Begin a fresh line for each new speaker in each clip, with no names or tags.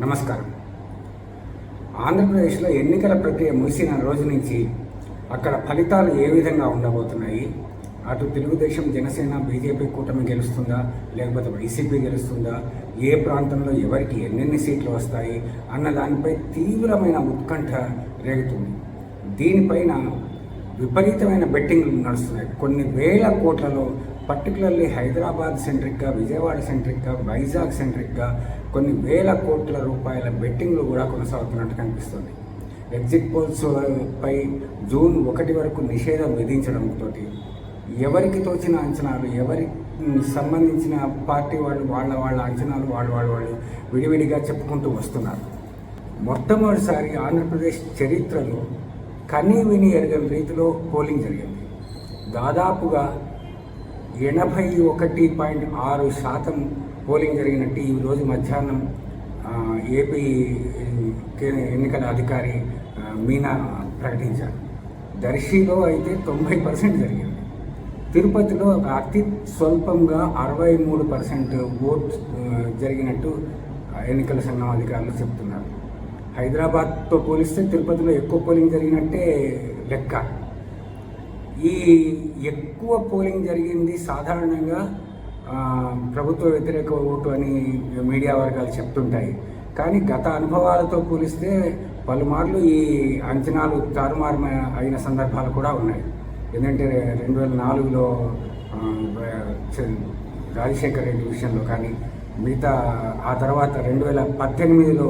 నమస్కారం. ఆంధ్రప్రదేశ్లో ఎన్నికల ప్రక్రియ ముగిసిన రోజు నుంచి అక్కడ ఫలితాలు ఏ విధంగా ఉండబోతున్నాయి? అటు తెలుగుదేశం జనసేన బీజేపీ కూటమి గెలుస్తుందా? లేకపోతే వైసీపీ గెలుస్తుందా? ఏ ప్రాంతంలో ఎవరికి ఎన్నెన్ని సీట్లు వస్తాయి? అన్న దానిపై తీవ్రమైన ఉత్కంఠ రేగుతుంది. దీనిపైన విపరీతమైన బెట్టింగ్లు నడుస్తున్నాయి. కొన్ని వేల కోట్లలో పర్టికులర్లీ హైదరాబాద్ సెంట్రిక్గా విజయవాడ సెంట్రిక్గా వైజాగ్ సెంట్రిక్గా కొన్ని వేల కోట్ల రూపాయల బెట్టింగ్లు కూడా కొనసాగుతున్నట్టు కనిపిస్తుంది. ఎగ్జిట్ పోల్స్ పై జూన్ ఒకటి వరకు నిషేధం విధించడంతో ఎవరికి తోచిన అంచనాలు ఎవరికి సంబంధించిన పార్టీ వాళ్ళు వాళ్ళ వాళ్ళ అంచనాలు వాళ్ళ వాళ్ళ వాళ్ళు విడివిడిగా చెప్పుకుంటూ వస్తున్నారు. మొట్టమొదటిసారి ఆంధ్రప్రదేశ్ చరిత్రలో కనీ విని ఎరగని రీతిలో పోలింగ్ జరిగింది. దాదాపుగా ఎనభై ఒకటి పాయింట్ ఆరు శాతం పోలింగ్ జరిగినట్టు ఈ రోజు మధ్యాహ్నం ఏపీ కే- ఎన్నికల అధికారి మీనా ప్రకటించారు. దర్శిలో అయితే తొంభై పర్సెంట్ జరిగింది. తిరుపతిలో అతి స్వల్పంగా అరవై మూడు పర్సెంట్ ఓట్ జరిగినట్టు ఎన్నికల సంఘం అధికారులు చెప్తున్నారు. హైదరాబాద్తో పోలిస్తే తిరుపతిలో ఎక్కువ పోలింగ్ జరిగినట్టే లెక్క. ఈ ఎక్కువ పోలింగ్ జరిగింది సాధారణంగా ప్రభుత్వ వ్యతిరేక ఓటు అని మీడియా వర్గాలు చెప్తుంటాయి. కానీ గత అనుభవాలతో పోలిస్తే పలుమార్లు ఈ అంచనాలు తారుమారు అయిన సందర్భాలు కూడా ఉన్నాయి. ఎందుకంటే రెండు వేల నాలుగులో రాజశేఖర్ రెడ్డి విషయంలో కానీ మిగతా ఆ తర్వాత రెండు వేల పద్దెనిమిదిలో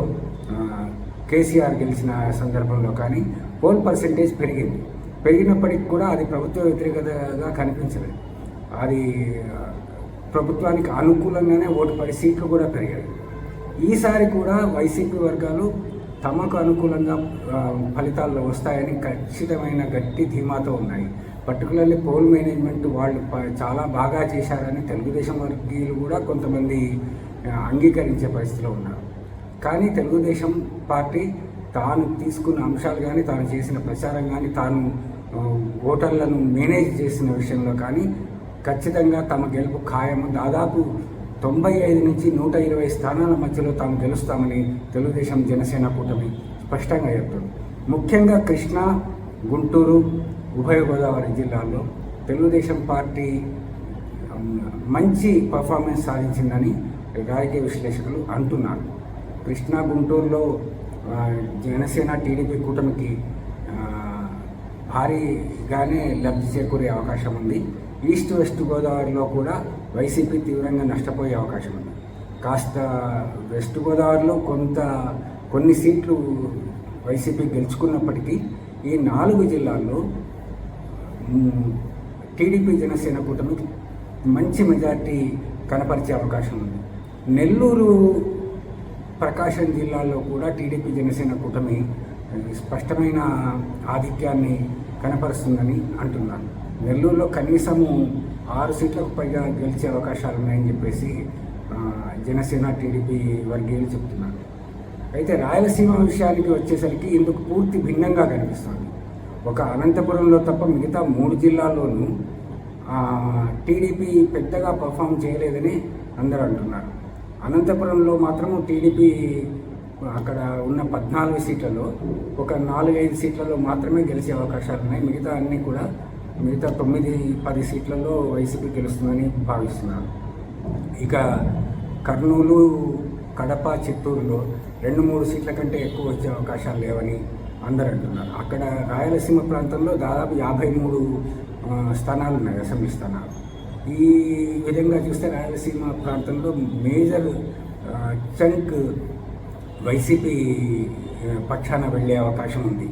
కేసీఆర్ గెలిచిన సందర్భంలో కానీ పోల్ పర్సంటేజ్ పెరిగింది. పెరిగినప్పటికీ కూడా అది ప్రభుత్వ వ్యతిరేకతగా కనిపించలేదు. అది ప్రభుత్వానికి అనుకూలంగానే ఓటు పడి సీట్లు కూడా పెరిగాయి. ఈసారి కూడా వైసీపీ వర్గాలు తమకు అనుకూలంగా ఫలితాల్లో వస్తాయని ఖచ్చితమైన గట్టి ధీమాతో ఉన్నాయి. పర్టికులర్లీ పోల్ మేనేజ్మెంట్ వాళ్ళు చాలా బాగా చేశారని తెలుగుదేశం వర్గీయులు కూడా కొంతమంది అంగీకరించే పరిస్థితిలో ఉన్నారు. కానీ తెలుగుదేశం పార్టీ తాను తీసుకున్న అంశాలు కానీ తాను చేసిన ప్రచారం కానీ తాను ఓటర్లను మేనేజ్ చేసిన విషయంలో కానీ ఖచ్చితంగా తమ గెలుపు ఖాయము. దాదాపు తొంభై ఐదు నుంచి నూట ఇరవై స్థానాల మధ్యలో తాము గెలుస్తామని తెలుగుదేశం జనసేన కూటమి స్పష్టంగా చెప్తుంది. ముఖ్యంగా కృష్ణా గుంటూరు ఉభయ గోదావరి జిల్లాల్లో తెలుగుదేశం పార్టీ మంచి పర్ఫార్మెన్స్ సాధించిందని రాజకీయ విశ్లేషకులు అంటున్నారు. కృష్ణా గుంటూరులో జనసేన టీడీపీ కూటమికి భారీగానే లబ్ధి చేకూరే అవకాశం ఉంది. ఈస్ట్ వెస్ట్ గోదావరిలో కూడా వైసీపీ తీవ్రంగా నష్టపోయే అవకాశం ఉంది. కాస్త వెస్ట్ గోదావరిలో కొంత కొన్ని సీట్లు వైసీపీ గెలుచుకున్నప్పటికీ ఈ నాలుగు జిల్లాల్లో టీడీపీ జనసేన కూటమికి మంచి మెజార్టీ కనపరిచే అవకాశం ఉంది. నెల్లూరు ప్రకాశం జిల్లాలో కూడా టీడీపీ జనసేన కూటమి స్పష్టమైన ఆధిక్యాన్ని కనపరుస్తుందని అంటున్నారు. నెల్లూరులో కనీసము ఆరు సీట్లకు పైగా గెలిచే అవకాశాలు ఉన్నాయని చెప్పేసి జనసేన టీడీపీ వర్గీయులు చెప్తున్నారు. అయితే రాయలసీమ విషయానికి వచ్చేసరికి ఇందుకు పూర్తి భిన్నంగా కనిపిస్తుంది. ఒక అనంతపురంలో తప్ప మిగతా మూడు జిల్లాల్లోనూ టీడీపీ పెద్దగా పర్ఫామ్ చేయలేదని అందరూ అంటున్నారు. అనంతపురంలో మాత్రం టీడీపీ అక్కడ ఉన్న పద్నాలుగు సీట్లలో ఒక నాలుగైదు సీట్లలో మాత్రమే గెలిచే అవకాశాలు ఉన్నాయి. మిగతా అన్నీ కూడా మిగతా తొమ్మిది పది సీట్లలో వైసీపీ గెలుస్తుందని భావిస్తున్నారు ఇక కర్నూలు కడప చిత్తూరులో రెండు మూడు సీట్ల కంటే ఎక్కువ వచ్చే అవకాశాలు లేవని అందరు అంటున్నారు. అక్కడ రాయలసీమ ప్రాంతంలో దాదాపు యాభై మూడు స్థానాలు ఉన్నాయి అసెంబ్లీ స్థానాలు. ఈ విధంగా చూస్తే రాయలసీమ ప్రాంతంలో మేజర్ చంక్ వైసీపీ పక్షాన వెళ్ళే అవకాశం ఉంది.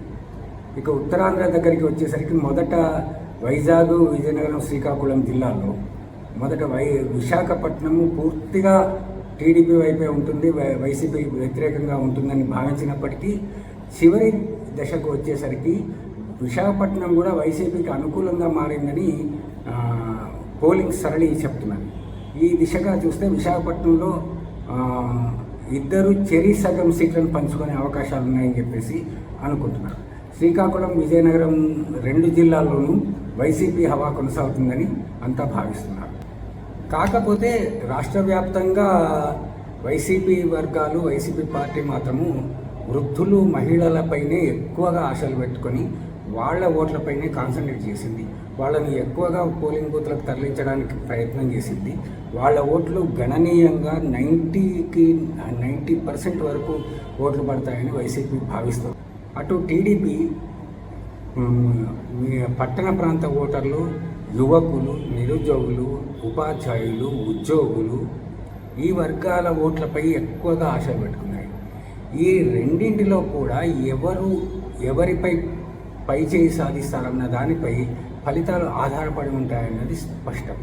ఇక ఉత్తరాంధ్ర దగ్గరికి వచ్చేసరికి మొదట వైజాగ్ విజయనగరం శ్రీకాకుళం జిల్లాలో మొదట వై విశాఖపట్నము పూర్తిగా టీడీపీ వైపే ఉంటుంది వై- వైసీపీ వ్యతిరేకంగా ఉంటుందని భావించినప్పటికీ చివరి దశకు వచ్చేసరికి విశాఖపట్నం కూడా వైసీపీకి అనుకూలంగా మారిందని పోలింగ్ సరళి చెప్తున్నది ఈ దిశగా చూస్తే విశాఖపట్నంలో ఇద్దరు చెరి సగం సీట్లను పంచుకునే అవకాశాలు ఉన్నాయని చెప్పేసి అనుకుంటున్నారు శ్రీకాకుళం విజయనగరం రెండు జిల్లాల్లోనూ వైసీపీ హవా కొనసాగుతుందని అంతా భావిస్తున్నారు కాకపోతే రాష్ట్ర వ్యాప్తంగా వైసీపీ వర్గాలు వైసీపీ పార్టీ మాత్రము వృద్ధులు మహిళలపైనే ఎక్కువగా ఆశలు పెట్టుకొని వాళ్ళ ఓట్లపైనే కాన్సన్ట్రేట్ చేసింది. వాళ్ళని ఎక్కువగా పోలింగ్ బూత్లకు తరలించడానికి ప్రయత్నం చేసింది. వాళ్ళ ఓట్లు గణనీయంగా నైంటీకి నైంటీ పర్సెంట్ వరకు ఓట్లు పడతాయని వైసీపీ భావిస్తుంది. అటు టీడీపీ పట్టణ ప్రాంత ఓటర్లు యువకులు నిరుద్యోగులు ఉపాధ్యాయులు ఉద్యోగులు ఈ వర్గాల ఓట్లపై ఎక్కువగా ఆశలు పెట్టుకున్నాయి. ఈ రెండింటిలో కూడా ఎవరు ఎవరిపై పై చేయి సాధిస్తారన్న దానిపై ఫలితాలు ఆధారపడి ఉంటాయన్నది స్పష్టం.